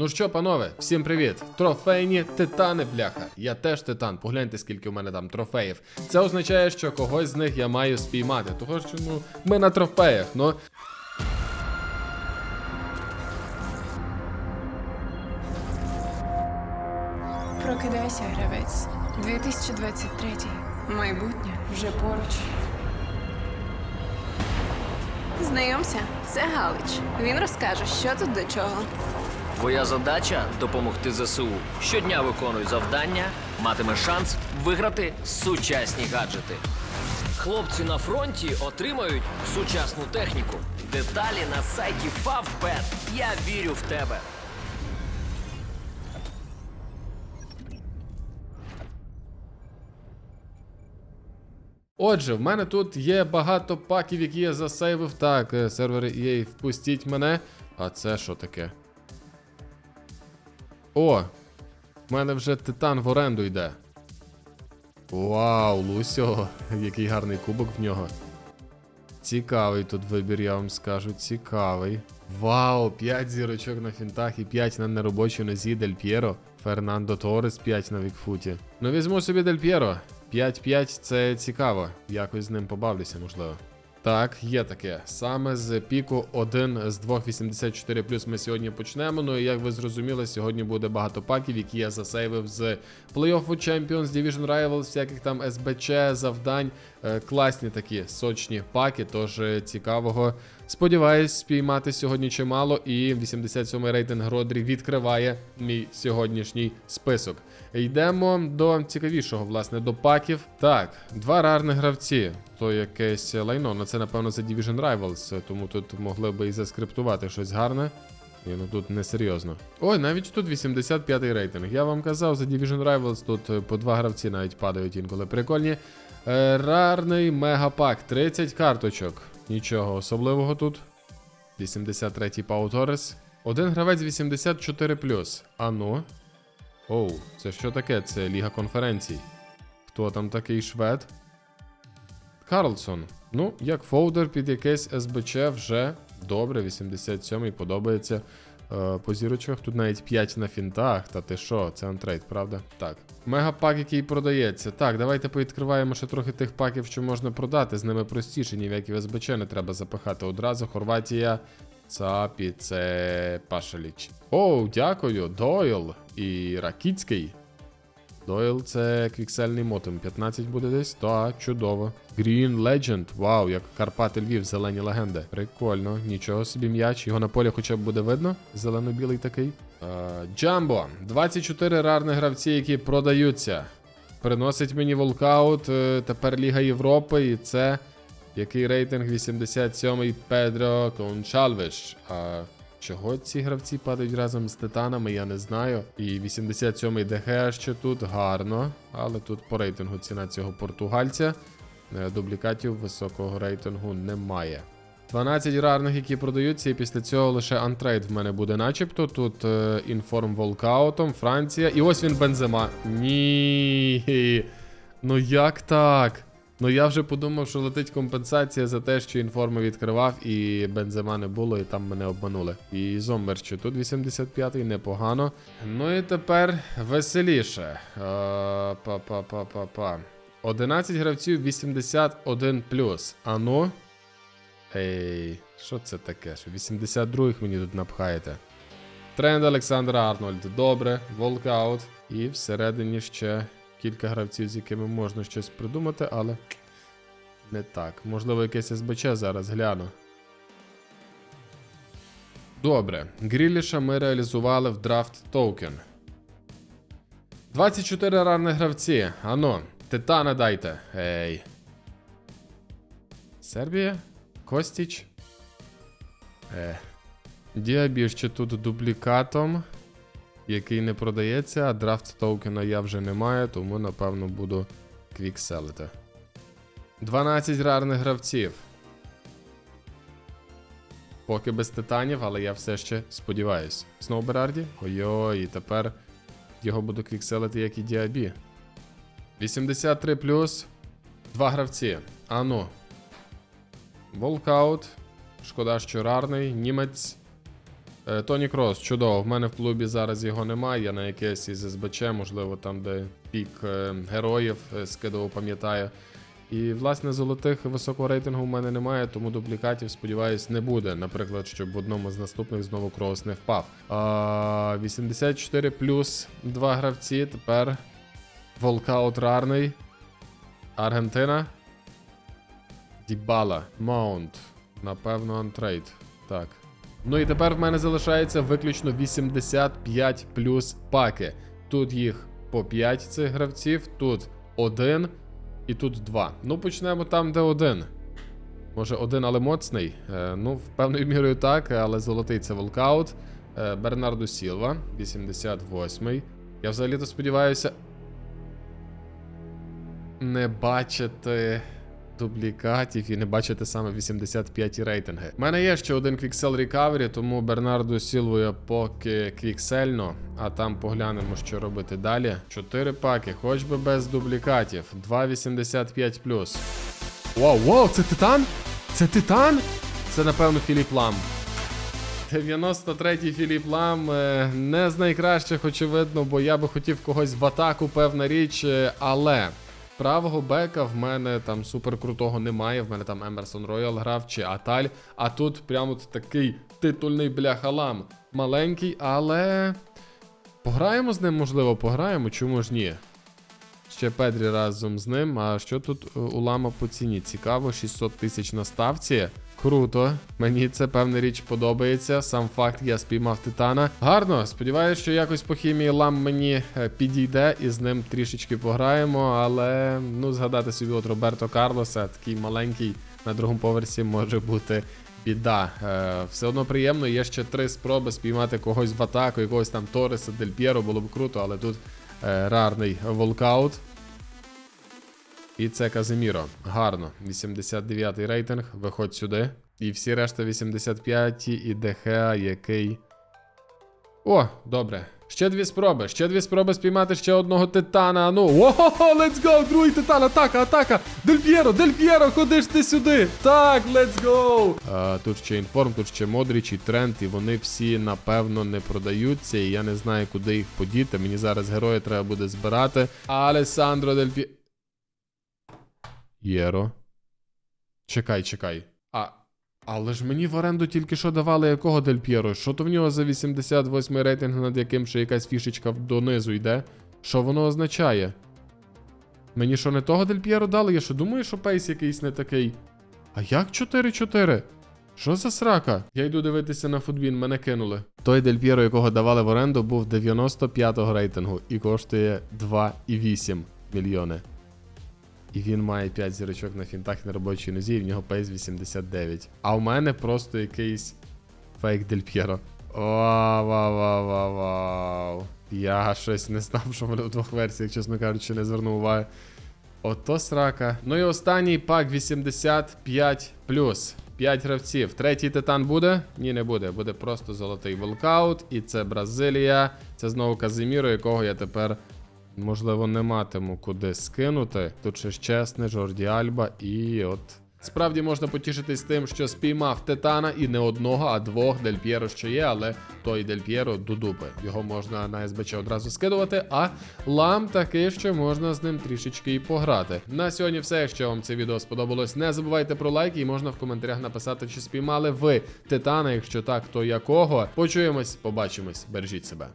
Ну що, панове, всім привіт! Трофейні титани, бляха. Я теж титан. Погляньте, скільки у мене там трофеїв. Це означає, що когось з них я маю спіймати. Того що ну ми на трофеях. Ну Прокидайся, гравець. 2023. Майбутнє вже поруч. Знайомся, це Галич. Він розкаже, що тут до чого. Твоя задача допомогти ЗСУ. Щодня виконуй завдання, матимеш шанс виграти сучасні гаджети. Хлопці на фронті отримають сучасну техніку. Деталі на сайті Favbet. Я вірю в тебе. Отже, в мене тут є багато паків, які я засейвив. Так, е, сервери EA, впустіть мене. А це що таке? О! В мене вже титан в оренду йде. Вау, Лусьо, який гарний кубок в нього. Цікавий тут вибір, я вам скажу, цікавий. Вау, 5 зірочок на фінтах і 5 на неробочій нозі Дель П'єро. Фернандо Торес 5 на Вікфуті. Ну візьму собі Дель П'єро. 5-5 це цікаво. Якось з ним побавлюся, можливо. Так, є таке. Саме з піку 1 з 284 плюс ми сьогодні почнемо. Ну і як ви зрозуміли, сьогодні буде багато паків, які я засейвив з плей-оффу Champions, Division Rivals, всяких там СБЧ, завдань. Е, класні такі сочні паки, тож е, цікавого. Сподіваюсь, спіймати сьогодні чимало. І 87-й рейтинг Родрі відкриває мій сьогоднішній список. Йдемо до цікавішого, власне, до паків. Так, два рарних гравці. То якесь лайно. Ну це, напевно, за Division Rivals, тому тут могли би і заскриптувати щось гарне. Ні, ну тут несерйозно. Ой, навіть тут 85-й рейтинг. Я вам казав, за Division Rivals тут е, по два гравці навіть падають інколи. Прикольні. Е, рарний мегапак, 30 карточок. Нічого особливого тут. 83-й Пау Торрес. Один гравець 84. А ну. Оу, це що таке? Це Ліга конференцій. Хто там такий швед? Карлсон. Ну, як фолдер під якесь СБЧ вже добре, 87-й подобається. Е, по зірочках тут навіть 5 на фінтах. Та ти що, це антрейд, правда? Так. Мегапак, який продається. Так, давайте повідкриваємо ще трохи тих паків, що можна продати. З ними простіше, ні в які СБЧ не треба запихати одразу. Хорватія. Цапі, це Пашаліч. Оу, дякую, Дойл і Ракіцький. Дойл це квіксельний мотом. 15 буде десь. Так, чудово. Green Legend. Вау, як Карпати Львів, зелені легенди. Прикольно, нічого собі м'яч. Його на полі хоча б буде видно. Зелено-білий такий. Джамбо. 24 рарних гравці, які продаються. Приносить мені волкаут. е, Тепер Ліга Європи, і це. Який рейтинг 87-й Педро Кончалвиш. А чого ці гравці падають разом з титанами, я не знаю. І 87-й ДГ ще тут гарно, але тут по рейтингу ціна цього португальця. Е, Дублікатів високого рейтингу немає. 12 рарних, які продаються, і після цього лише антрейд в мене буде, начебто. Тут е, інформ волкаутом, Франція. І ось він бензема. Ні. Ну як так? Ну я вже подумав, що летить компенсація за те, що інформи відкривав, і бензема не було, і там мене обманули. І зомбер ще тут 85-й, непогано. Ну і тепер веселіше. Е, Па-па-па-па-па. 11 гравців 81 Ану. Ей, що це таке? Що 82-х мені тут напхаєте. Тренд Олександр Арнольд. Добре, волкаут. І всередині ще кілька гравців, з якими можна щось придумати, але не так. Можливо, якесь СБЧ зараз гляну. Добре. Гріліша ми реалізували в драфт токен. 24 рарних гравці. Ано, титана дайте. Ей. Сербія? Костіч? Е. Діабі ще тут дублікатом, який не продається, а драфт токена я вже не маю, тому напевно буду квікселити. 12 рарних гравців. Поки без титанів, але я все ще сподіваюсь. Знову Берарді? Ой-ой, і тепер його буду квікселити, як і Діабі. 83 плюс. Два гравці. Ану. Волкаут. Шкода, що рарний. Німець. Е, Тоні Крос, чудово. В мене в клубі зараз його немає. Я на якесь із СБЧ, можливо, там, де пік е, героїв е, скидував, пам'ятаю. І, власне, золотих високого рейтингу в мене немає, тому дублікатів, сподіваюсь, не буде. Наприклад, щоб в одному з наступних знову Крос не впав. А, 84 плюс два гравці. Тепер волкаут рарний. Аргентина. Дібала. Маунт. Напевно, антрейд. Так. Ну і тепер в мене залишається виключно 85 плюс паки. Тут їх по 5 цих гравців, тут один і тут два. Ну, почнемо там, де один. Може, один, але моцний. Е, ну, в певною мірою так, але золотий це волкаут. Е, Бернардо Сілва, 88-й. Я взагалі-то сподіваюся. Не бачити дублікатів і не бачити саме 85 рейтинги. У мене є ще один Quixel Recovery, тому Бернарду Сілву поки квіксельно, а там поглянемо, що робити далі. 4 паки, хоч би без дублікатів. 2,85 плюс. Вау, вау, це титан? Це титан? Це, напевно, Філіп Лам. 93-й Філіп Лам е, не з найкращих, очевидно, бо я би хотів когось в атаку, певна річ, е, але. Правого бека в мене там суперкрутого немає. В мене там Емерсон Роял грав чи Аталь. А тут прямо такий титульний бляхалам. Маленький, але. Пограємо з ним, можливо, пограємо, чому ж ні? Ще Педрі разом з ним. А що тут е, у лама по ціні? Цікаво, 600 тисяч на ставці. Круто, мені це певна річ подобається. Сам факт, я спіймав титана. Гарно, сподіваюся, що якось по хімії лам мені е, підійде і з ним трішечки пограємо. Але ну згадати собі от Роберто Карлоса, такий маленький на другому поверсі може бути. Біда. Е, все одно приємно. Є ще три спроби спіймати когось в атаку, якогось там Торреса, Дель П'єро, було б круто, але тут е, рарний волкаут. І це Казиміро. Гарно. 89-й рейтинг. Виходь сюди. І всі решта 85 і ДХ, який. О, добре. Ще дві спроби. Ще дві спроби спіймати ще одного титана. Ну. Ого, let's go! Другий титан, атака, атака! Дель П'єро, Дель П'єро, ходиш ти сюди! Так, let's go! А, тут ще інформ, тут ще Модріч і Трент, і вони всі, напевно, не продаються. І я не знаю, куди їх подіти. Мені зараз герої треба буде збирати. Алесандро Дель П'єро. Єро. Чекай, чекай. А. Але ж мені в оренду тільки що давали якого Дель П'єро? Що то в нього за 88 рейтинг, над яким ще якась фішечка донизу йде? Що воно означає? Мені що не того Дель П'єро дали? Я що думаю, що пейс якийсь не такий. А як 4-4? Що за срака? Я йду дивитися на футбін, мене кинули. Той Дель П'єро, якого давали в оренду, був 95-го рейтингу і коштує 2,8 мільйони. І він має 5 зірочок на фінтах на робочій нозі, і в нього пейс 89. А у мене просто якийсь фейк Дель П'єро. Вау, вау, вау, вау, вау. Я щось не знав, що в мене в двох версіях, чесно кажучи, не звернув уваги. Ото срака. Ну і останній пак 85 5 гравців. Третій титан буде? Ні, не буде. Буде просто золотий волкаут. І це Бразилія. Це знову Казиміро, якого я тепер, можливо, не матиму куди скинути. Тут ще чесне, Жорді Альба і от. Справді можна потішитись тим, що спіймав титана і не одного, а двох Дель П'єро ще є, але той Дель П'єро дудупи. Його можна на СБЧ одразу скидувати, а лам таки, що можна з ним трішечки і пограти. На сьогодні все. Якщо вам це відео сподобалось, не забувайте про лайки і можна в коментарях написати, чи спіймали ви титана. Якщо так, то якого. Почуємось, побачимось, бережіть себе.